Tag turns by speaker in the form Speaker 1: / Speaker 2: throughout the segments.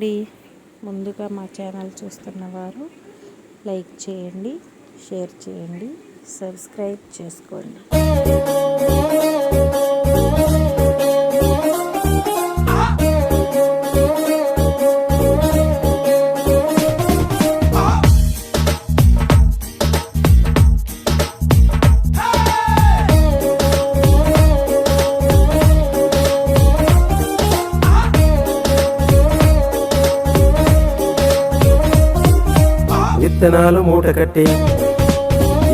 Speaker 1: అండి ముందుగా మా ఛానల్ చూస్తున్న వారు లైక్ చేయండి షేర్ చేయండి సబ్స్క్రైబ్ చేసుకోండి.
Speaker 2: విత్తనాలు మూట కట్టి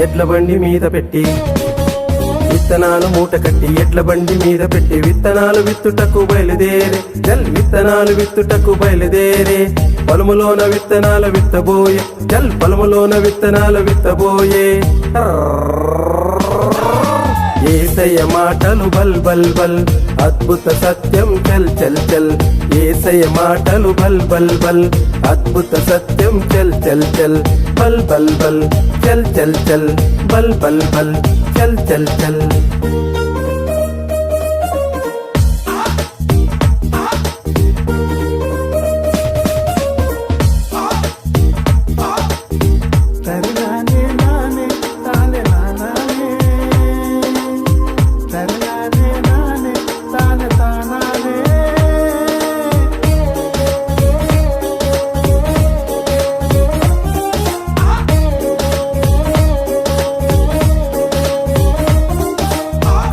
Speaker 2: ఎడ్ల బండి మీద పెట్టి విత్తనాలు మూట కట్టి ఎడ్ల బండి మీద పెట్టి విత్తనాలు విత్తుటకు బయలుదేరే జల్ విత్తనాలు విత్తుటకు బయలుదేరే పొలములోన విత్తనాలు విత్తబోయే జల్ పొలములోన విత్తనాలు విత్తబోయే. ఏసయ్య మాటలు బల్ బల్ బల్ అద్భుత సత్యం చల్ చల్ చల్. ఏసయ్య మాటలు బల్ బల్ బల్ అద్భుత సత్యం చల్ చల్ చల్. బల్ బల్ బల్ చల్ చల్ చల్. బల్ బల్ బల్ చల్ చల్ చల్.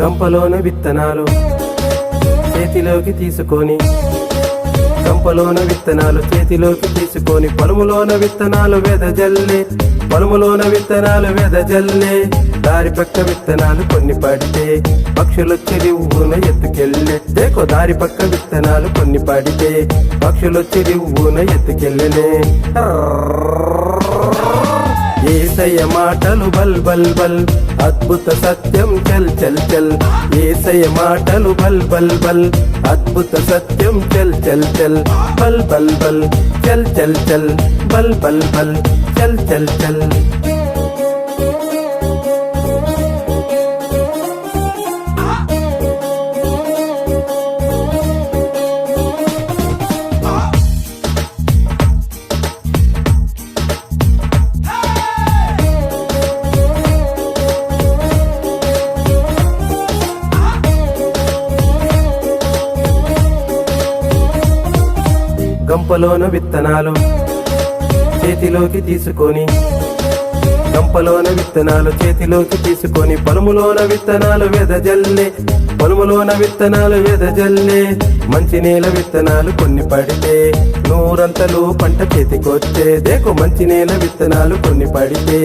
Speaker 2: గంపలోన విత్తనాలు చేతిలోకి తీసుకొని గంపలోన విత్తనాలు చేతిలోకి తీసుకొని పొలములోన విత్తనాలు వెదజల్లే పొలములోన విత్తనాలు వెదజల్లే దారి పక్క విత్తనాలు కొన్ని పడితే పక్షులొచ్చి రివ్వున ఎత్తుకెళ్ళే. దేకో దారి పక్క విత్తనాలు కొన్ని పడితే పక్షులొచ్చి రివ్వున ఎత్తుకెళ్ళనే. ఏసయ మాటలు బల్ బల్ బల్. అద్భుత సత్యం చల్ చల్ చల్. ఏసయ మాటలు బల్ బల్ బల్. అద్భుత సత్యం చల్ చల్ చల్. బల్ బల్ బల్. చల్ చల్ చల్. బల్ బల్ బల్. చల్ చల్ చల్. గంపలోన విత్తనాలు చేతిలోకి తీసుకొని గంపలోన విత్తనాలు చేతిలోకి తీసుకొని పొలములోన విత్తనాలు వెదజల్లే పొలములోన విత్తనాలు వెదజల్లే మంచి నేల విత్తనాలు కొన్ని పడితే నూరంతలు పంట చేతికొచ్చే. దేకు మంచి నేల విత్తనాలు కొన్ని పడితే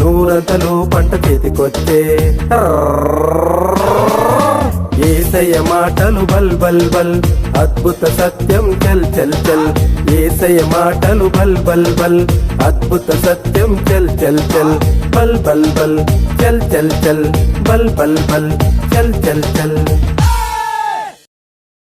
Speaker 2: నూరంతలు పంట చేతికొచ్చే. ఏసయ్య మాటలు బల్ బల్ బల్. అద్భుత సత్యం చల్ చల్ చల్. ఏసయ్య మాటలు బల్ బల్ బల్. అద్భుత సత్యం చల్ చల్ చల్. బల్ బల్ బల్. చల్ చల్ చల్. బల్ బల్ బల్. చల్ చల్ చల్.